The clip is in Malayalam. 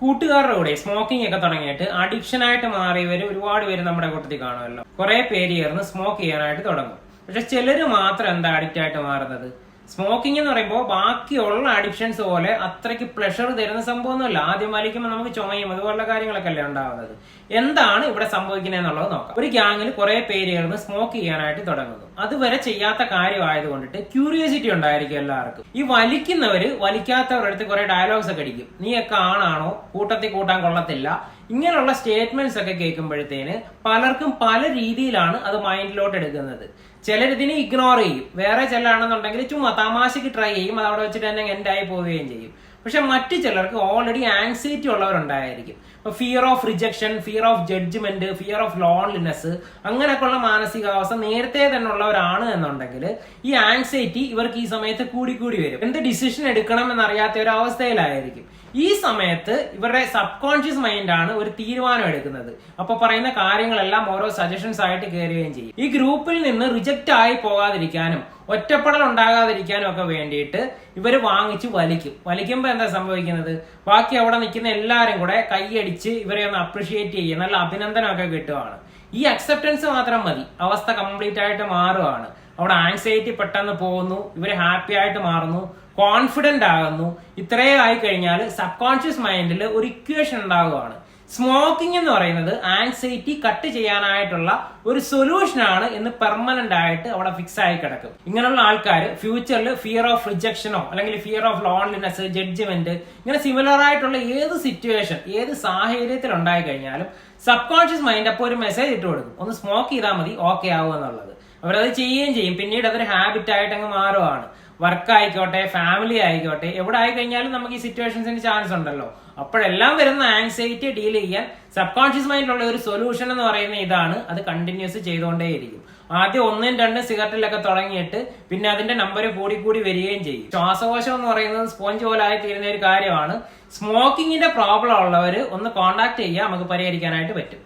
കൂട്ടുകാരുടെ കൂടെ സ്മോക്കിംഗ് ഒക്കെ തുടങ്ങിയിട്ട് അഡിക്ഷൻ ആയിട്ട് മാറിയവർ ഒരുപാട് പേര് നമ്മുടെ കൂട്ടത്തിൽ കാണുമല്ലോ. കുറെ പേര് ചേർന്ന് സ്മോക്ക് ചെയ്യാനായിട്ട് തുടങ്ങും. പക്ഷെ ചിലര് മാത്രം എന്താ അഡിക്റ്റ് ആയിട്ട് മാറുന്നത്? സ്മോക്കിംഗ് എന്ന് പറയുമ്പോൾ ബാക്കിയുള്ള അഡിക്ഷൻസ് പോലെ അത്രയ്ക്ക് പ്ലഷർ തരുന്ന സംഭവമൊന്നുമല്ല. ആദ്യം വലിക്കുമ്പോൾ നമുക്ക് ചുമയും അതുപോലുള്ള കാര്യങ്ങളൊക്കെ അല്ലേ ഉണ്ടാവുന്നത്. എന്താണ് ഇവിടെ സംഭവിക്കുന്നത് എന്നുള്ളത് നോക്കാം. ഒരു ഗ്യാങ്ങിൽ കുറെ പേര് ചേർന്ന് സ്മോക്ക് ചെയ്യാനായിട്ട് തുടങ്ങുന്നു. അതുവരെ ചെയ്യാത്ത കാര്യമായത് കൊണ്ടിട്ട് ക്യൂരിയോസിറ്റി ഉണ്ടായിരിക്കും എല്ലാവർക്കും. ഈ വലിക്കുന്നവര് വലിക്കാത്തവരുടെ അടുത്ത് കുറെ ഡയലോഗ്സ് ഒക്കെ അടിക്കും. നീയൊക്കെ ആണാണോ? കൂട്ടത്തിൽ കൂട്ടാൻ കൊള്ളത്തില്ല. ഇങ്ങനെയുള്ള സ്റ്റേറ്റ്മെന്റ്സ് ഒക്കെ കേൾക്കുമ്പോഴത്തേന് പലർക്കും പല രീതിയിലാണ് അത് മൈൻഡിലോട്ട് എടുക്കുന്നത്. ചിലരിതിനെ ഇഗ്നോർ ചെയ്യും. വേറെ ചിലരാണെന്നുണ്ടെങ്കിൽ ചുമ്മാ തമാശക്ക് ട്രൈ ചെയ്യും. അത് അവിടെ വെച്ചിട്ട് തന്നെ എൻഡായി പോവുകയും ചെയ്യും. പക്ഷെ മറ്റു ചിലർക്ക് ഓൾറെഡി ആങ്സൈറ്റി ഉള്ളവരുണ്ടായിരിക്കും. ഇപ്പൊ fear of rejection fear of judgement fear of loneliness അങ്ങനെയൊക്കെയുള്ള മാനസികാവസ്ഥ നേരത്തെ തന്നെ ഉള്ളവരാണ് എന്നുണ്ടെങ്കിൽ ഈ ആങ്സൈറ്റി ഇവർക്ക് ഈ സമയത്ത് കൂടി കൂടി വരും. എന്ത് ഡിസിഷൻ എടുക്കണം എന്നറിയാത്ത ഒരു അവസ്ഥയിലായിരിക്കും. ഈ സമയത്ത് ഇവരുടെ സബ് കോൺഷ്യസ് മൈൻഡാണ് ഒരു തീരുമാനം എടുക്കുന്നത്. അപ്പൊ പറയുന്ന കാര്യങ്ങളെല്ലാം ഓരോ സജഷൻസ് ആയിട്ട് കയറുകയും ചെയ്യും. ഈ ഗ്രൂപ്പിൽ നിന്ന് റിജക്റ്റ് ആയി പോകാതിരിക്കാനും ഒറ്റപ്പെടൽ ഉണ്ടാകാതിരിക്കാനും ഒക്കെ വേണ്ടിയിട്ട് ഇവർ വാങ്ങിച്ച് വലിക്കും. വലിക്കുമ്പോൾ എന്താ സംഭവിക്കുന്നത്? ബാക്കി അവിടെ നിൽക്കുന്ന എല്ലാവരും കൂടെ കൈയടിച്ച് ഇവരെ ഒന്ന് അപ്രിഷിയേറ്റ് ചെയ്യുക നല്ല അഭിനന്ദനമൊക്കെ കിട്ടുവാണ്. ഈ അക്സെപ്റ്റൻസ് മാത്രം മതി. അവസ്ഥ കംപ്ലീറ്റ് ആയിട്ട് മാറുകയാണ് അവിടെ ആൻസൈറ്റി പെട്ടെന്ന് പോകുന്നു ഇവർ ഹാപ്പി ആയിട്ട് മാറുന്നു കോൺഫിഡന്റ് ആകുന്നു. ഇത്രയും ആയി കഴിഞ്ഞാൽ സബ് കോൺഷ്യസ് മൈൻഡിൽ ഒരു ഇക്വേഷൻ ഉണ്ടാകുകയാണ് സ്മോക്കിംഗ് എന്ന് പറയുന്നത് ആൻസൈറ്റി കട്ട് ചെയ്യാനായിട്ടുള്ള ഒരു സൊല്യൂഷൻ ആണ് എന്ന് പെർമനന്റ് ആയിട്ട് അവിടെ ഫിക്സ് ആയി കിടക്കും. ഇങ്ങനെയുള്ള ആൾക്കാർ ഫ്യൂച്ചറിൽ ഫിയർ ഓഫ് റിജക്ഷനോ അല്ലെങ്കിൽ ഫിയർ ഓഫ് ലോൺലിനെസ് ജഡ്ജ്മെന്റ് ഇങ്ങനെ സിമിലർ ആയിട്ടുള്ള ഏത് സിറ്റുവേഷൻ ഏത് സാഹചര്യത്തിൽ ഉണ്ടായി കഴിഞ്ഞാലും സബ് കോൺഷ്യസ് മൈൻഡ് അപ്പോൾ ഒരു മെസ്സേജ് ഇട്ട് കൊടുക്കും. ഒന്ന് സ്മോക്ക് ചെയ്താൽ മതി ഓക്കെ ആവുക എന്നുള്ളത്. അവരത് ചെയ്യുകയും ചെയ്യും. പിന്നീട് അതൊരു ഹാബിറ്റ് ആയിട്ട് അങ്ങ് മാറുവാണ്. വർക്ക് ആയിക്കോട്ടെ ഫാമിലി ആയിക്കോട്ടെ എവിടെ ആയി കഴിഞ്ഞാലും നമുക്ക് ഈ സിറ്റുവേഷൻസിന് ചാൻസ് ഉണ്ടല്ലോ. അപ്പോഴെല്ലാം വരുന്ന ആങ്സൈറ്റി ഡീൽ ചെയ്യാൻ സബ് കോൺഷ്യസ് മൈൻഡിലുള്ള ഒരു സൊല്യൂഷൻ എന്ന് പറയുന്ന ഇതാണ്. അത് കണ്ടിന്യൂസ് ചെയ്തുകൊണ്ടേയിരിക്കും. ആദ്യം ഒന്നും രണ്ടും സിഗരറ്റിലൊക്കെ തുടങ്ങിയിട്ട് പിന്നെ അതിന്റെ നമ്പർ കൂടി കൂടി വരികയും ചെയ്യും. ശ്വാസകോശം എന്ന് പറയുന്നത് സ്പോഞ്ച് പോലെ ആയി തീരുന്ന ഒരു കാര്യമാണ്. സ്മോക്കിങ്ങിന്റെ പ്രോബ്ലം ഉള്ളവർ ഒന്ന് കോൺടാക്ട് ചെയ്യുക നമുക്ക് പരിഹരിക്കാനായിട്ട് പറ്റും.